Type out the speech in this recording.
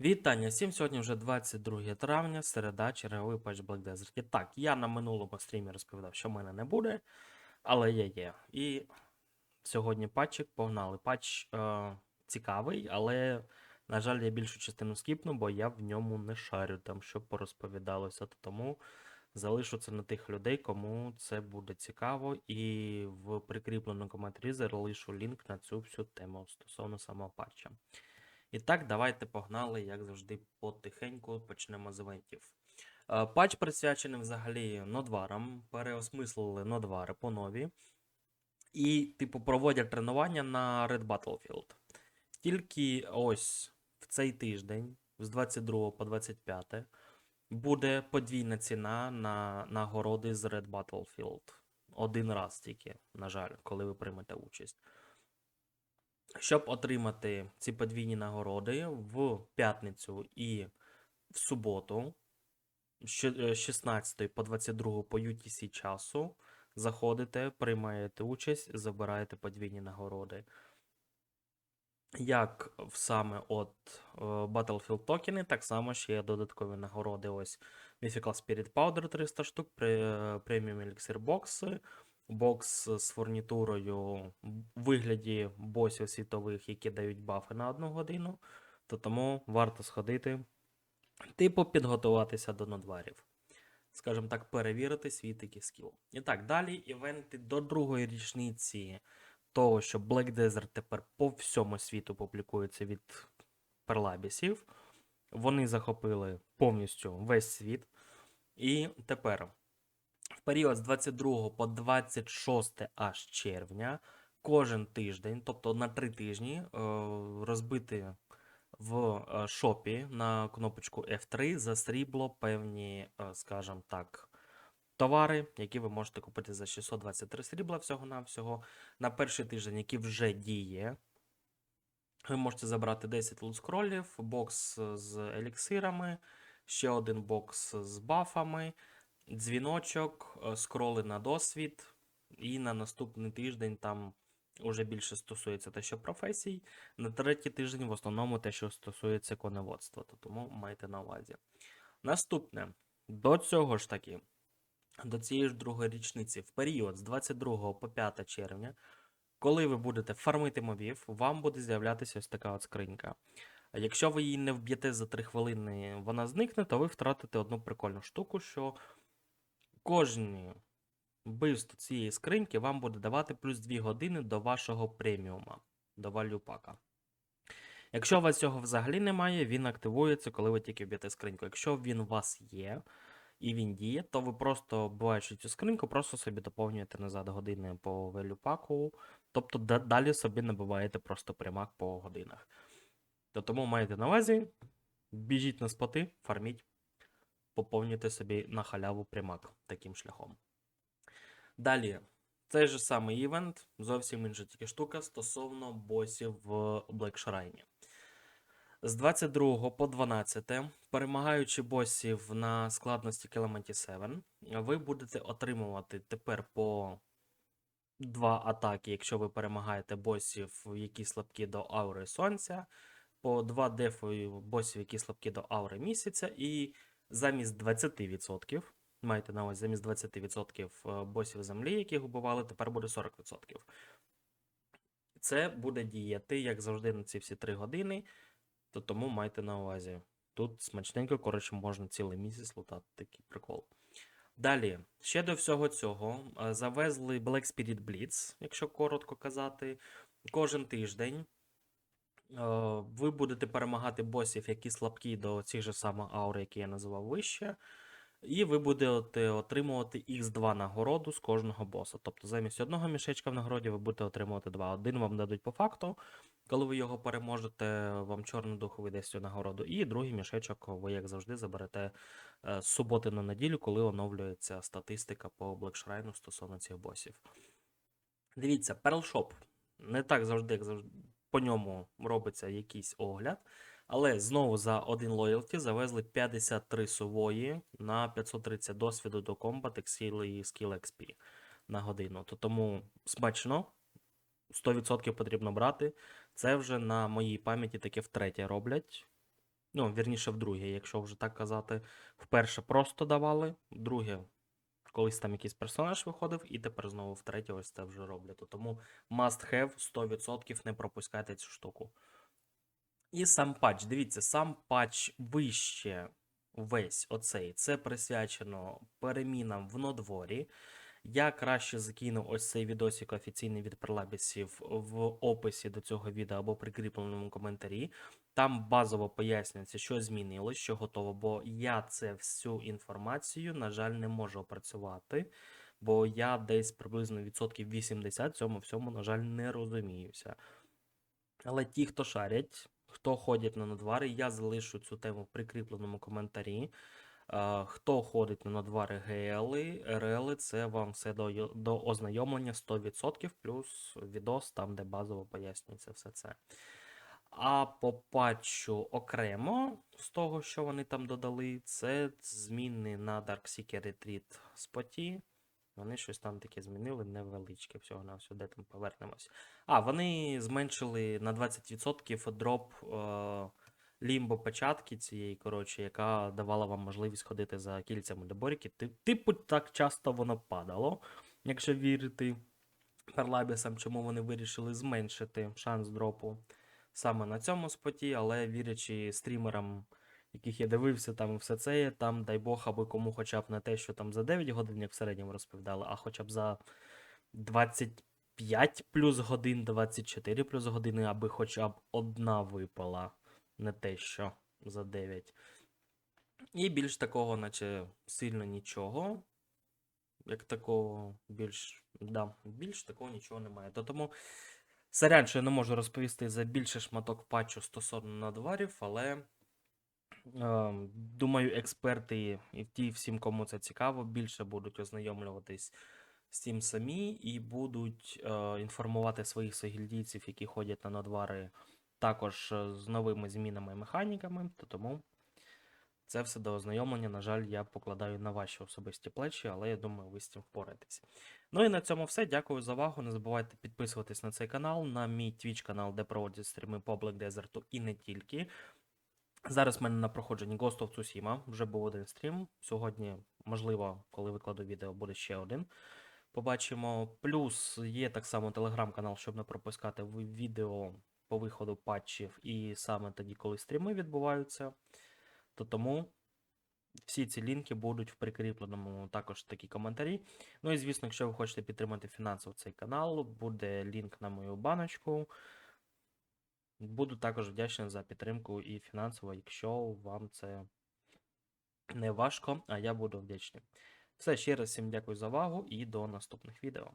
Вітання всім! Сьогодні вже 22 травня, середа, черговий патч Black Desert. І так, я на минулому стрімі розповідав, що в мене не буде, але я є. І сьогодні патчик погнали. Патч е, цікавий, але, на жаль, я більшу частину скіпну, бо я в ньому не шарю там, що порозповідалося. Тому залишу це на тих людей, кому це буде цікаво. І в прикріпленому коментарі залишу лінк на цю всю тему стосовно самого патча. І так, давайте погнали, як завжди, потихеньку почнемо з івентів. Е, Патч присвячений взагалі нодварам, переосмислили нодвари по нові. І, типу, проводять тренування на Red Battlefield. Тільки ось в цей тиждень, з 22 по 25, буде подвійна ціна на нагороди з Red Battlefield. Один раз тільки, на жаль, коли ви приймете участь. Щоб отримати ці подвійні нагороди в п'ятницю і в суботу, е, з 16 по 22 по UTC часу, заходите, приймаєте участь, забираєте подвійні нагороди. Як саме от е, Battlefield токени, так само ще є додаткові нагороди. Ось Mythical Spirit Powder 300 штук, пре- Premium Elixir бокси, бокс з фурнітурою в вигляді босів світових, які дають бафи на одну годину. То тому варто сходити, типу, підготуватися до нодварів. Скажімо так, перевірити свій такий скіл. І так, далі івенти до другої річниці того, що Black Desert тепер по всьому світу публікується від перлабісів. Вони захопили повністю весь світ. І тепер в період з 22 по 26 аж червня, кожен тиждень, тобто на три тижні, е, розбити в е, шопі на кнопочку F3 за срібло певні, е, скажімо так, товари, які ви можете купити за 623 срібла всього-навсього. На перший тиждень, який вже діє, ви можете забрати 10 лут-скролів, бокс з еліксирами, ще один бокс з бафами, дзвіночок, е, скроли на досвід, і на наступний тиждень там уже більше стосується те, що професій. На третій тиждень в основному те, що стосується коневодства, то тому майте на увазі. Наступне, до цього ж таки, до цієї ж другої річниці, в період з 22 по 5 червня, коли ви будете фармити мобів, вам буде з'являтися ось така от скринька. Якщо ви її не вб'єте за 3 хвилини, вона зникне, то ви втратите одну прикольну штуку, що кожні вбивство цієї скриньки вам буде давати плюс 2 години до вашого преміума, до валюпака. Якщо у вас цього взагалі немає, він активується, коли ви тільки вб'єте скриньку. Якщо він у вас є і він діє, то ви просто вбиваючи цю скриньку, просто собі доповнюєте назад години по валюпаку, тобто далі собі набиваєте просто примак по годинах. То тому маєте на увазі, біжіть на споти, фарміть, поповнюйте собі на халяву примак таким шляхом. Далі, цей же самий івент, зовсім інша тільки штука стосовно босів в Black Shrine. З 22 по 12, перемагаючи босів на складності Calamity 7, ви будете отримувати тепер по два атаки, якщо ви перемагаєте босів, які слабкі до аури сонця, по два дефи босів, які слабкі до аури місяця, і замість 20%, маєте на увазі, замість 20% е, босів землі, яких вбивали, тепер буде 40%. Це буде діяти, як завжди, на ці всі 3 години, то тому майте на увазі. Тут смачненько, коротше, можна цілий місяць лутати такий прикол. Далі, ще до всього цього, е, завезли Black Spirit Blitz, якщо коротко казати, кожен тиждень. Е, Ви будете перемагати босів, які слабкі до цих же самих аур, які я називав вище. І ви будете отримувати Х2 нагороду з кожного боса. Тобто замість одного мішечка в нагороді ви будете отримувати два. Один вам дадуть по факту, коли ви його переможете, вам чорний дух видасть цю нагороду. І другий мішечок ви, як завжди, заберете е, з суботи на неділю, коли оновлюється статистика по Shrine стосовно цих босів. Дивіться, Shop. Не так завжди, як завжди, по ньому робиться якийсь огляд. Але знову за один лоялті завезли 53 сувої на 530 досвіду до комбат, Excel і Skill XP на годину. То тому смачно, 100% потрібно брати. Це вже на моїй пам'яті таке втретє роблять. Ну, вірніше, вдруге, якщо вже так казати. Вперше просто давали, вдруге, колись там якийсь персонаж виходив, і тепер знову втретє ось це вже роблять. Тому must have 100% не пропускайте цю штуку. І сам патч. Дивіться, сам патч вище весь оцей. Це присвячено перемінам в нодворі. Я краще закину ось цей відосик офіційний від Пролабісів в описі до цього відео або прикріпленому коментарі. Там базово пояснюється, що змінилось, що готово, бо я це всю інформацію, на жаль, не можу опрацювати, бо я десь приблизно відсотків 80 цьому всьому, на жаль, не розуміюся. Але ті, хто шарять, хто ходять на надвари, я залишу цю тему в прикріпленому коментарі. Хто ходить на надвари ГЛи, РЛи, це вам все до, до ознайомлення 100%, плюс відос, там, де базово пояснюється все це. А по патчу окремо з того, що вони там додали, це зміни на Dark Seeker Retreat споті. Вони щось там таке змінили, невеличке всього на де там повернемось. А, вони зменшили на 20% дроп е, лімбо печатки цієї, коротше, яка давала вам можливість ходити за кільцями до боріки. Типу, так часто воно падало, якщо вірити Перлабісам, чому вони вирішили зменшити шанс дропу саме на цьому споті, але вірячи стрімерам, яких я дивився, там і все це там, дай Бог, аби кому хоча б не те, що там за 9 годин, як в середньому розповідали, а хоча б за 25 плюс годин, 24 плюс години, аби хоча б одна випала, не те, що за 9. І більш такого, наче сильно нічого. Як такого, більш, да, більш такого нічого немає. То тому Сорян, що я не можу розповісти за більше шматок патчу стосовно надварів, але е, думаю, експерти і ті, всім, кому це цікаво, більше будуть ознайомлюватись з цим самі і будуть е, інформувати своїх согільдійців, які ходять на надвари, також е, з новими змінами і механіками. То тому це все до ознайомлення, на жаль, я покладаю на ваші особисті плечі, але я думаю, ви з цим впораєтесь. Ну і на цьому все. Дякую за увагу. Не забувайте підписуватись на цей канал, на мій Twitch канал, де проводять стріми по Black Desert і не тільки. Зараз в мене на проходженні Ghost of Tsushima вже був один стрім. Сьогодні, можливо, коли викладу відео, буде ще один. Побачимо. Плюс є так само телеграм-канал, щоб не пропускати відео по виходу патчів і саме тоді, коли стріми відбуваються. То тому всі ці лінки будуть в прикріпленому також такі коментарі. Ну і звісно, якщо ви хочете підтримати фінансово цей канал, буде лінк на мою баночку. Буду також вдячний за підтримку і фінансово, якщо вам це не важко, а я буду вдячний. Все, ще раз всім дякую за увагу і до наступних відео.